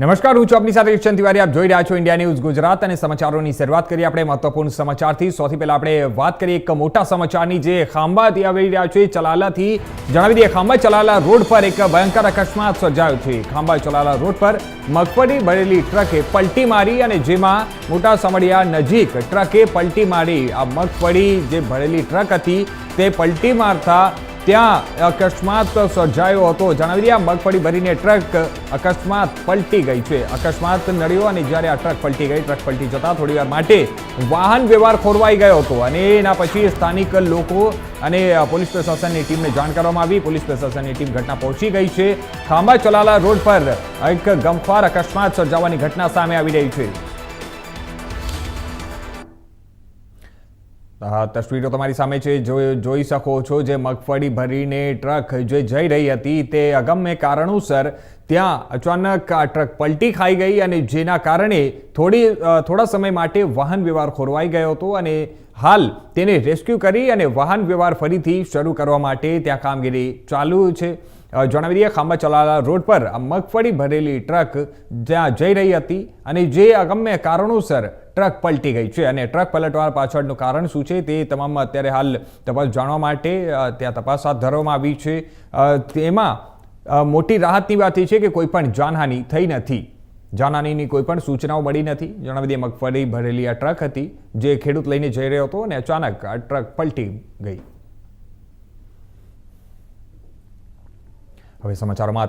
નમસ્કાર, હું છું આપની સાથે કિશન તિવારી. આપ જોઈ રહ્યા છો ઇન્ડિયા ન્યૂઝ ગુજરાત અને સમાચારોની શરૂઆત કરીએ આપણે મહત્વપૂર્ણ સમાચારથી. સૌથી પહેલા આપણે વાત કરીએ એક મોટા સમાચારની જે ખાંભાથી આવી રહ્યા છે. ચલાલાથી જણાવી દઈએ ખાંભા ચલાલા રોડ પર એક ભયંકર અકસ્માત સર્જાયો છે. ખાંભા ચલાલા રોડ પર મગફળી ભરેલી ટ્રકે પલટી મારી અને જેમાં મોટા સમડિયા નજીક ટ્રકે પલટી મારી. આ મગફળી જે ભરેલી ટ્રક હતી તે પલટી મારતા ત્યાં અકસ્માત સર્જાયો હતો. જણાવી દઈએ મગફળી ભરીને ટ્રક અકસ્માત પલટી ગઈ છે. અકસ્માત નડ્યો અને જ્યારે આ ટ્રક પલટી ગઈ, ટ્રક પલટી જતા થોડીવાર માટે વાહન વ્યવહાર ખોરવાઈ ગયો હતો અને એના પછી સ્થાનિક લોકો અને પોલીસ પ્રશાસનની ટીમને જાણ કરવામાં આવી. પોલીસ પ્રશાસનની ટીમ ઘટના પહોંચી ગઈ છે. ખાંભા ચલાલા રોડ પર એક ગમખ્વાર અકસ્માત સર્જાવાની ઘટના સામે આવી રહી છે. તસવીરો તમારી સામે છે જોઈ શકો છો જે મગફળી ભરીને ટ્રક જે જઈ રહી હતી તે અગમ્ય કારણોસર ત્યાં અચાનક આ ટ્રક પલટી ખાઈ ગઈ અને જેના કારણે થોડી થોડા સમય માટે વાહન વ્યવહાર ખોરવાઈ ગયો હતો અને હાલ તેને રેસ્ક્યુ કરી અને વાહન વ્યવહાર ફરીથી શરૂ કરવા માટે ત્યાં કામગીરી ચાલુ છે. જણાવી દઈએ, ખાંભા ચલાલા રોડ પર આ મગફળી ભરેલી ટ્રક જ્યાં જઈ રહી હતી અને જે અગમ્ય કારણોસર ટ્રક પલટી ગઈ છે અને ટ્રક પલટવા પાછળનું કારણ શું છે તે તમામ અત્યારે હાલ તપાસ જાણવા માટે ત્યાં તપાસ હાથ ધરવામાં આવી છે. તેમાં મોટી રાહતની વાત એ છે કે કોઈ પણ જાનહાનિ થઈ નથી. જાનહાનિની કોઈ પણ સૂચનાઓ મળી નથી. જણાવી દઈએ, મગફળી ભરેલી આ ટ્રક હતી જે ખેડૂત લઈને જઈ રહ્યો હતો અને અચાનક આ ટ્રક પલટી ગઈ. હવે સમાચારોમાં